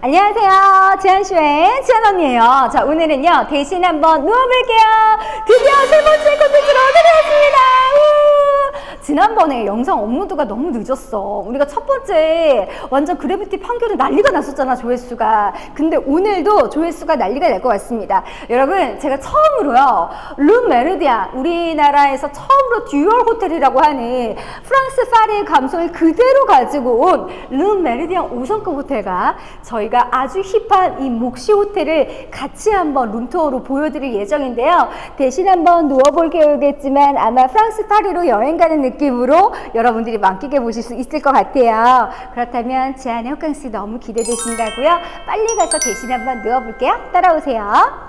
안녕하세요. 지한쇼의 지한 언니예요. 자, 오늘은요, 대신 한번 누워볼게요. 드디어 세 번째 콘텐츠로 돌아왔습니다. 우! 지난번에 영상 업로드가 너무 늦었어. 우리가 첫 번째 완전 그래비티 판결은 난리가 났었잖아, 조회수가. 근데 오늘도 조회수가 난리가 날 것 같습니다. 여러분, 제가 처음으로요, 룸 메르디안, 우리나라에서 처음으로 듀얼 호텔이라고 하는 프랑스 파리의 감성을 그대로 가지고 온 룸 메르디안 5성급 호텔과 저희가 아주 힙한 이 묵시 호텔을 같이 한번 룸투어로 보여드릴 예정인데요. 대신 한번 누워볼 계획이겠지만 아마 프랑스 파리로 여행 가는 느낌 으로 여러분들이 만끽해 보실 수 있을 것 같아요. 그렇다면 제안의 호캉스 너무 기대되신다고요? 빨리 가서 대신 한번 누워볼게요. 따라오세요.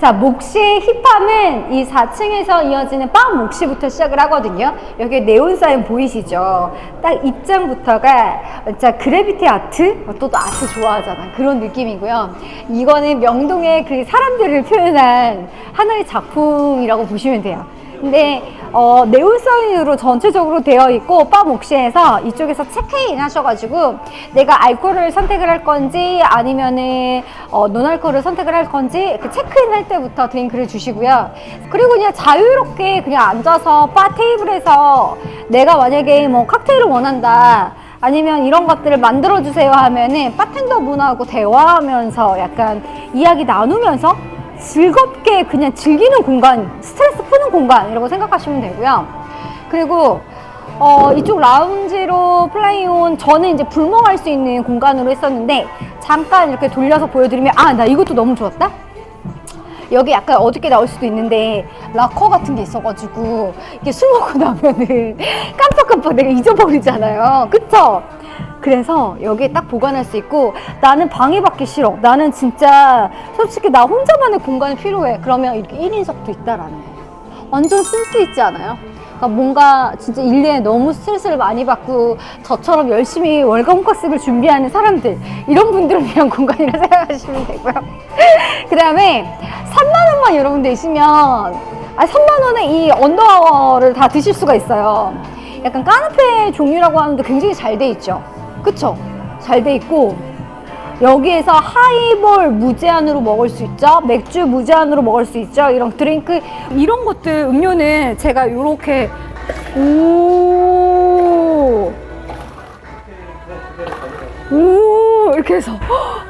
자, 몫의 힙함은 이 4층에서 이어지는 빵 몫이부터 시작을 하거든요. 여기 네온 사인 보이시죠? 딱 입장부터가 진짜 그래비티 아트? 어, 또, 또 아트 좋아하잖아. 그런 느낌이고요. 이거는 명동의 그 사람들을 표현한 하나의 작품이라고 보시면 돼요. 근데 어, 네온 사인으로 전체적으로 되어 있고 바 몫시에서 이쪽에서 체크인 하셔가지고 내가 알코올을 선택을 할 건지 아니면은 어, 논알코올을 선택을 할 건지 그 체크인 할 때부터 드링크를 주시고요. 그리고 그냥 자유롭게 그냥 앉아서 바 테이블에서 내가 만약에 뭐 칵테일을 원한다. 아니면 이런 것들을 만들어 주세요 하면은 바텐더 분하고 대화하면서 약간 이야기 나누면서 즐겁게 그냥 즐기는 공간, 스트레스 푸는 공간이라고 생각하시면 되고요. 그리고 어, 이쪽 라운지로 플레이온 저는 이제 불멍할 수 있는 공간으로 했었는데 잠깐 이렇게 돌려서 보여드리면 아 나 이것도 너무 좋았다. 여기 약간 어둡게 나올 수도 있는데 락커 같은 게 있어가지고 이게 술 먹고 나면은 깜빡깜빡 내가 잊어버리잖아요. 그쵸? 그래서 여기에 딱 보관할 수 있고 나는 방해받기 싫어. 나는 진짜 솔직히 나 혼자만의 공간이 필요해. 그러면 이렇게 1인석도 있다라는 거. 완전 센스 있지 않아요? 그러니까 뭔가 진짜 일에 너무 스트레스를 많이 받고 저처럼 열심히 월간 홈커스를 준비하는 사람들 이런 분들을 위한 공간이라 생각하시면 되고요. 그 다음에 3만 원만 여러분 내시면 아 3만 원에 이 언더아워를 다 드실 수가 있어요. 약간 까르페 종류라고 하는데 굉장히 잘 돼 있죠. 그쵸? 잘 돼 있고 여기에서 하이볼 무제한으로 먹을 수 있죠. 맥주 무제한으로 먹을 수 있죠. 이런 드링크 이런 것들 음료는 제가 이렇게 오. 오 이렇게 해서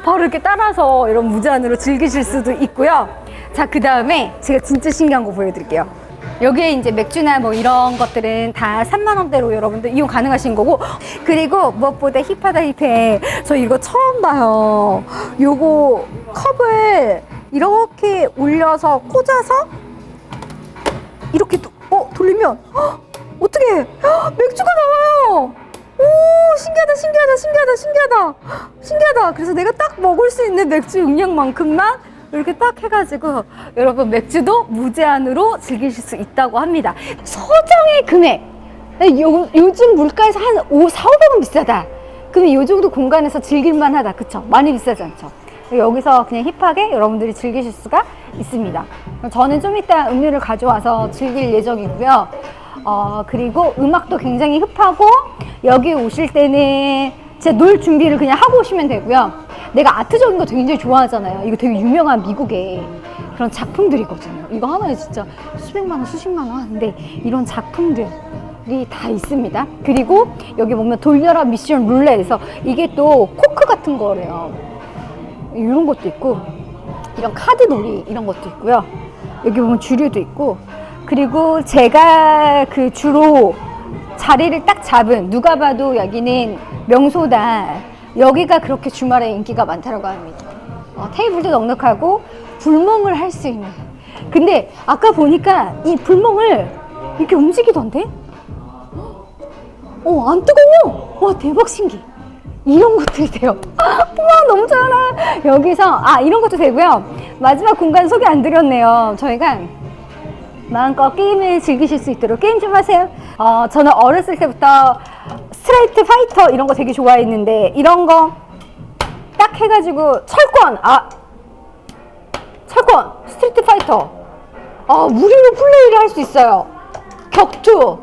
바로 이렇게 따라서 이런 무제한으로 즐기실 수도 있고요. 자, 그 다음에 제가 진짜 신기한 거 보여드릴게요. 여기에 이제 맥주나 뭐 이런 것들은 다 3만 원대로 여러분들 이용 가능하신 거고 그리고 무엇보다 힙하다 힙해. 저 이거 처음 봐요. 요거 컵을 이렇게 올려서 꽂아서 이렇게 또, 어 돌리면 헉, 어떻게 맥주가 나와요. 오 신기하다 신기하다 신기하다 신기하다. 신기하다. 그래서 내가 딱 먹을 수 있는 맥주 음량만큼만 이렇게 딱 해가지고 여러분 맥주도 무제한으로 즐기실 수 있다고 합니다. 서정의 금액. 요, 요즘 물가에서 한 5, 4, 500원 비싸다. 그러면 이 정도 공간에서 즐길만 하다. 그쵸? 많이 비싸지 않죠? 여기서 그냥 힙하게 여러분들이 즐기실 수가 있습니다. 저는 좀 이따 음료를 가져와서 즐길 예정이고요. 어, 그리고 음악도 굉장히 힙하고 여기 오실 때는 제 놀 준비를 그냥 하고 오시면 되고요. 내가 아트적인 거 굉장히 좋아하잖아요. 이거 되게 유명한 미국의 그런 작품들이거든요. 이거 하나에 진짜 수백만 원, 수십만 원 하는데 이런 작품들 이 다 있습니다. 그리고 여기 보면 돌려라 미션 룰렛에서 이게 또 코크 같은 거래요. 이런 것도 있고 이런 카드 놀이 이런 것도 있고요. 여기 보면 주류도 있고 그리고 제가 그 주로 자리를 딱 잡은 누가 봐도 여기는 명소다. 여기가 그렇게 주말에 인기가 많다고 합니다. 어, 테이블도 넉넉하고 불멍을 할 수 있는. 근데 아까 보니까 이 불멍을 이렇게 움직이던데? 어, 안 뜨거워! 와, 대박 신기. 이런 것들이 돼요. 우와, 너무 좋아. 여기서, 아, 이런 것도 되고요. 마지막 공간 소개 안 드렸네요. 저희가 마음껏 게임을 즐기실 수 있도록 게임 좀 하세요. 어, 저는 어렸을 때부터 스트레이트 파이터 이런 거 되게 좋아했는데 이런 거 딱 해가지고 철권 아 철권 스트리트 파이터 아 무료로 플레이를 할 수 있어요. 격투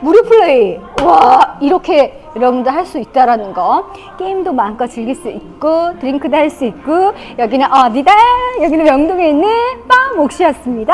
무료 플레이 와 이렇게 여러분도 할수 있다라는 거. 게임도 마음껏 즐길 수 있고 드링크도 할 수 있고 여기는 어디다? 여기는 명동에 있는 빵 몫이었습니다.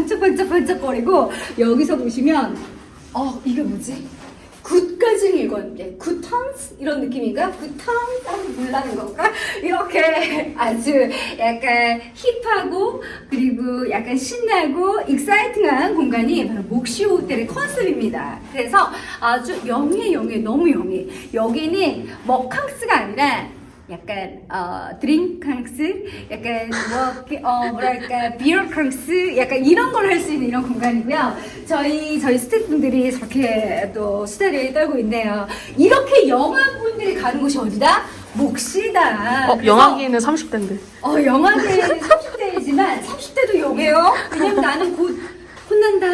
반짝반짝반짝거리고 여기서 보시면 어 이게 뭐지? 굿까지 읽었는데 굿함스 이런 느낌인가? 굿함스 하면 몰라는 건가? 이렇게 아주 약간 힙하고 그리고 약간 신나고 익사이팅한 공간이 바로 목시 호텔의 컨셉입니다. 그래서 아주 영해 영해 너무 영해 여기는 먹캉스가 아니라 약간 어 드링캉스 약간 뭐 어, 뭐랄까 비어캉스 약간 이런 걸 할 수 있는 이런 공간이고요. 저희 저희 스태프분들이 저렇게 또 수다를 떨고 있네요. 이렇게 영화 분들이 가는 곳이 어디다? 목시다. 어, 영화기에는 30대인데. 어 영화계는 30대이지만 30대도 용해요. 왜냐면 나는 곧 혼난다.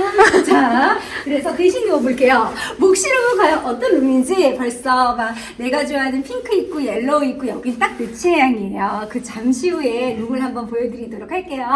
자, 그래서 대신 누워볼게요. 목시룸은 과연 어떤 룸인지 벌써 막 내가 좋아하는 핑크 있고 옐로우 있고 여기 딱 내 취향이에요. 그 잠시 후에 룸을 한번 보여드리도록 할게요.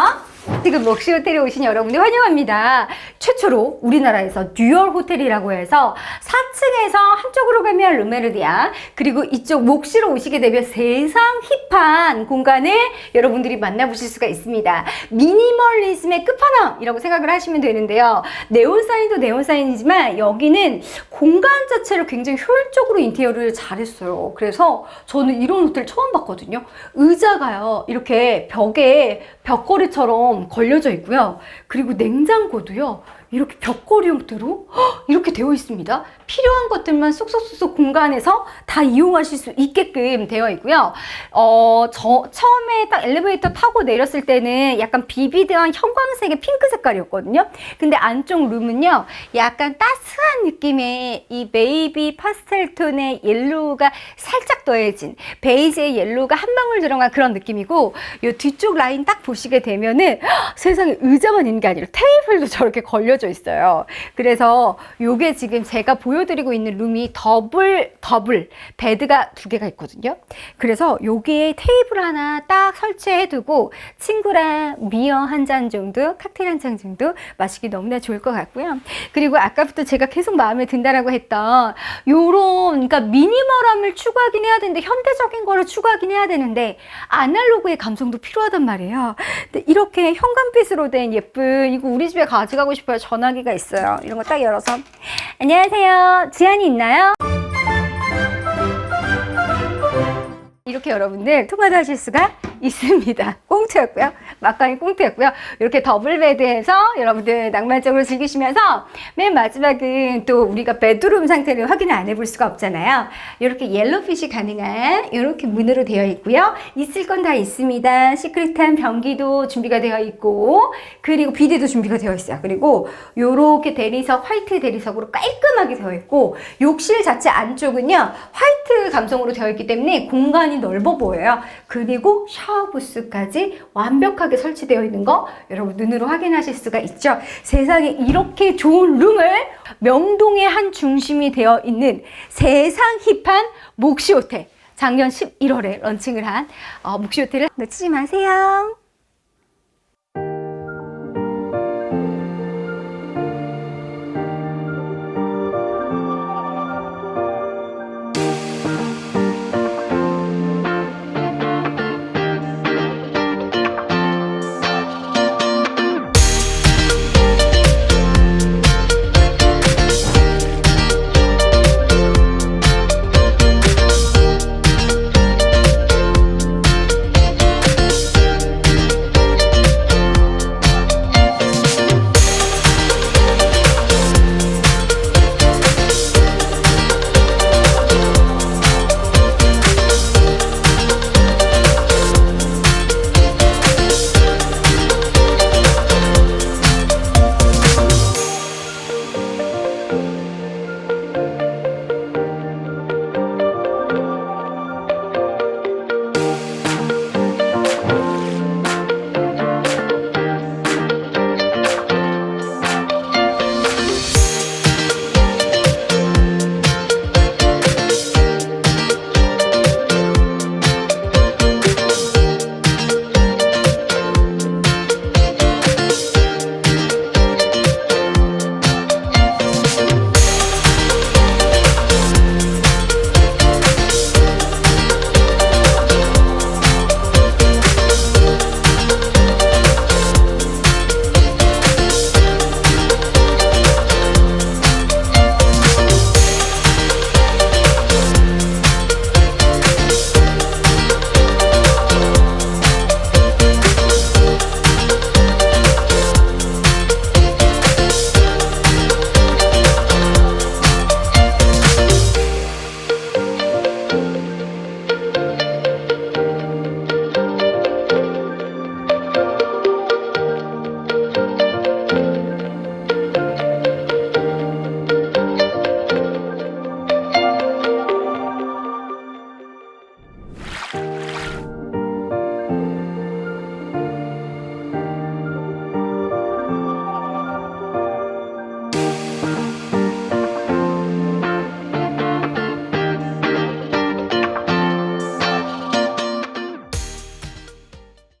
지금 목시 호텔에 오신 여러분들 환영합니다. 최초로 우리나라에서 듀얼 호텔이라고 해서 4층에서 한쪽으로 가면 르메르디아 그리고 이쪽 목시로 오시게 되면 세상 힙한 공간을 여러분들이 만나보실 수가 있습니다. 미니멀리즘의 끝판왕이라고 생각을 하시면 되는데요. 네온사인도 네온사인이지만 여기는 공간 자체를 굉장히 효율적으로 인테리어를 잘했어요. 그래서 저는 이런 호텔 처음 봤거든요. 의자가요. 이렇게 벽에 벽걸이처럼 걸려져 있고요. 그리고 냉장고도요. 이렇게 벽걸이 형태로 헉, 이렇게 되어 있습니다. 필요한 것들만 쏙쏙쏙쏙 공간에서 다 이용하실 수 있게끔 되어 있고요. 어, 저 처음에 딱 엘리베이터 타고 내렸을 때는 약간 비비드한 형광색의 핑크 색깔이었거든요. 근데 안쪽 룸은요, 약간 따스한 느낌의 이 베이비 파스텔 톤의 옐로우가 살짝 더해진 베이지의 옐로우가 한 방울 들어간 그런 느낌이고, 요 뒤쪽 라인 딱 보시게 되면은 헉, 세상에 의자만 있는 게 아니라 테이블도 저렇게 걸려 져 있어요. 그래서 요게 지금 제가 보여드리고 있는 룸이 더블 더블 베드가 두 개가 있거든요. 그래서 여기에 테이블 하나 딱 설치해 두고 친구랑 미어 한 잔 정도, 칵테일 한 잔 정도 마시기 너무나 좋을 것 같고요. 그리고 아까부터 제가 계속 마음에 든다라고 했던 요런 그러니까 미니멀함을 추구하긴 해야 되는데 현대적인 거를 추구하긴 해야 되는데 아날로그의 감성도 필요하단 말이에요. 이렇게 현관빛으로 된 예쁜 이거 우리 집에 가져가고 싶어요. 전화기가 있어요. 이런 거 딱 열어서 안녕하세요. 지안이 있나요? 이렇게 여러분들 통화도 하실 수가 있습니다. 꽁트였고요. 막간이 꽁트였고요. 이렇게 더블 베드에서 여러분들 낭만적으로 즐기시면서 맨 마지막은 또 우리가 베드룸 상태를 확인을 안 해볼 수가 없잖아요. 이렇게 옐로핏이 가능한 이렇게 문으로 되어 있고요. 있을 건 다 있습니다. 시크릿한 변기도 준비가 되어 있고 그리고 비데도 준비가 되어 있어요. 그리고 이렇게 대리석 화이트 대리석으로 깔끔하게 되어 있고 욕실 자체 안쪽은요 화이트 감성으로 되어 있기 때문에 공간이 넓어 보여요. 그리고 샤워 부스까지 완벽하게 설치되어 있는 거 여러분 눈으로 확인하실 수가 있죠. 세상에 이렇게 좋은 룸을 명동의 한 중심이 되어 있는 세상 힙한 묵시 호텔. 작년 11월에 런칭을 한 어, 묵시 호텔을 놓치지 마세요.